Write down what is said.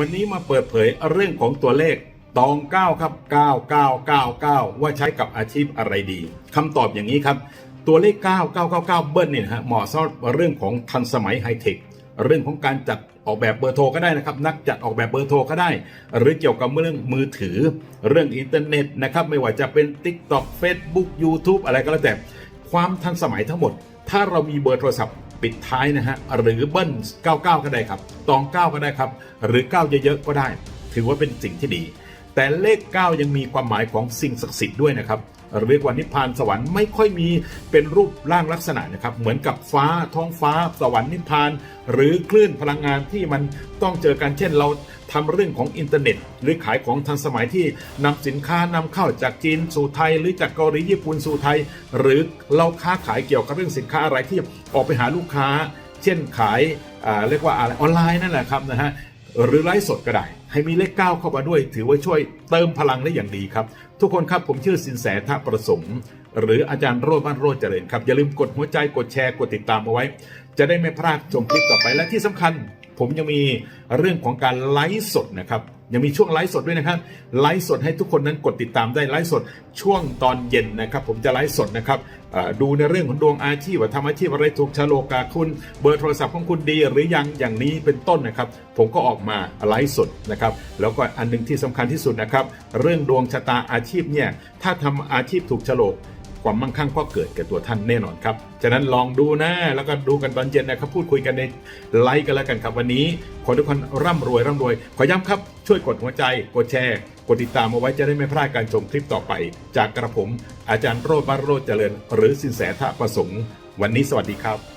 วันนี้มาเปิดเผยเรื่องของตัวเลขตอง 9 ครับ 9999 ว่าใช้กับอาชีพอะไรดีคำตอบอย่างนี้ครับ ตัวเลข 9999 เบิ้ลเนี่ยฮะเหมาะสำหรับเรื่องของทันสมัยไฮเทคเรื่องของการจัดออกแบบเบอร์โทรก็ได้นะครับ นักจัดออกแบบเบอร์โทรก็ได้ หรือเกี่ยวกับเรื่องมือถือ เรื่องอินเทอร์เน็ตนะครับ ไม่ว่าจะเป็น TikTok Facebook YouTube อะไรก็แล้วแต่ ความทันสมัยทั้งหมด ถ้าเรามีเบอร์โทรศัพท์ ปิดท้ายนะฮะหรือเบิ้ล99 ก็ได้ครับ ตอง 9 ก็ได้ครับ หรือ 9 เยอะๆก็ได้ ถือว่าเป็นสิ่งที่ดี แต่เลข 9 ยังมีความหมายของสิ่งศักดิ์สิทธิ์ด้วยนะครับ เรียกว่านิพพานสวรรค์ไม่ค่อยมีเป็นรูปร่างลักษณะนะครับ เหมือนกับฟ้าท้องฟ้า สวรรค์นิพพาน หรือคลื่นพลังงานที่มันต้องเจอกันเช่นเราทำเรื่องของอินเทอร์เน็ต หรือขายของทันสมัยที่นำสินค้านำเข้าจากจีนสู่ไทย หรือจากเกาหลีญี่ปุ่นสู่ไทย หรือเราค้าขายเกี่ยวกับเรื่องสินค้าอะไรที่ออกไปหาลูกค้า เช่นขายอ่าเรียกว่าอะไรออนไลน์นั่นแหละครับนะฮะ หรือไลฟ์สดก็ได้ ให้มีเลข 9 เข้ามาด้วย ถือว่าช่วยเติมพลังได้อย่างดีครับ ทุกคนครับผมชื่อสินแสท่าประสงค์ หรืออาจารย์โรจน์บ้านโรจน์เจริญครับ อย่าลืมกดหัวใจกดแชร์กดติดตามเอาไว้ จะได้ไม่พลาดชมคลิปต่อไปและที่สำคัญ ผมยังมีเรื่องของการไลฟ์สดนะครับยังมีช่วงไลฟ์สดด้วยนะครับไลฟ์สดให้ทุกคนนั้นกดติดตามได้ไลฟ์สดช่วงตอนเย็นนะครับ ผมจะไลฟ์สดนะครับดูในเรื่องของดวงอาชีพว่าทำอาชีพอะไรถูกชะโลกาคุณ เบอร์โทรศัพท์ของคุณดีหรือยังอย่างนี้เป็นต้นนะครับ ผมก็ออกมาไลฟ์สดนะครับ แล้วก็อันหนึงที่สำคัญที่สุดนะครับ เรื่องดวงชะตาอาชีพเนี่ยถ้าทำอาชีพถูกชะโลก ความมั่งคั่งก็เกิดกับตัวท่านแน่นอนครับ ฉะนั้นลองดูนะแล้วก็ดูกันตอนเย็นนะครับพูดคุยกันในไลฟ์กันแล้วกันครับวันนี้ขอทุกคนร่ำรวยร่ำรวย ขอย้ำครับช่วยกดหัวใจ กดแชร์ กดติดตามเอาไว้จะได้ไม่พลาดการชมคลิปต่อไป จากกระผมอาจารย์โรดบารโรดเจริญ หรือสินแสทะประสงค์ วันนี้สวัสดีครับ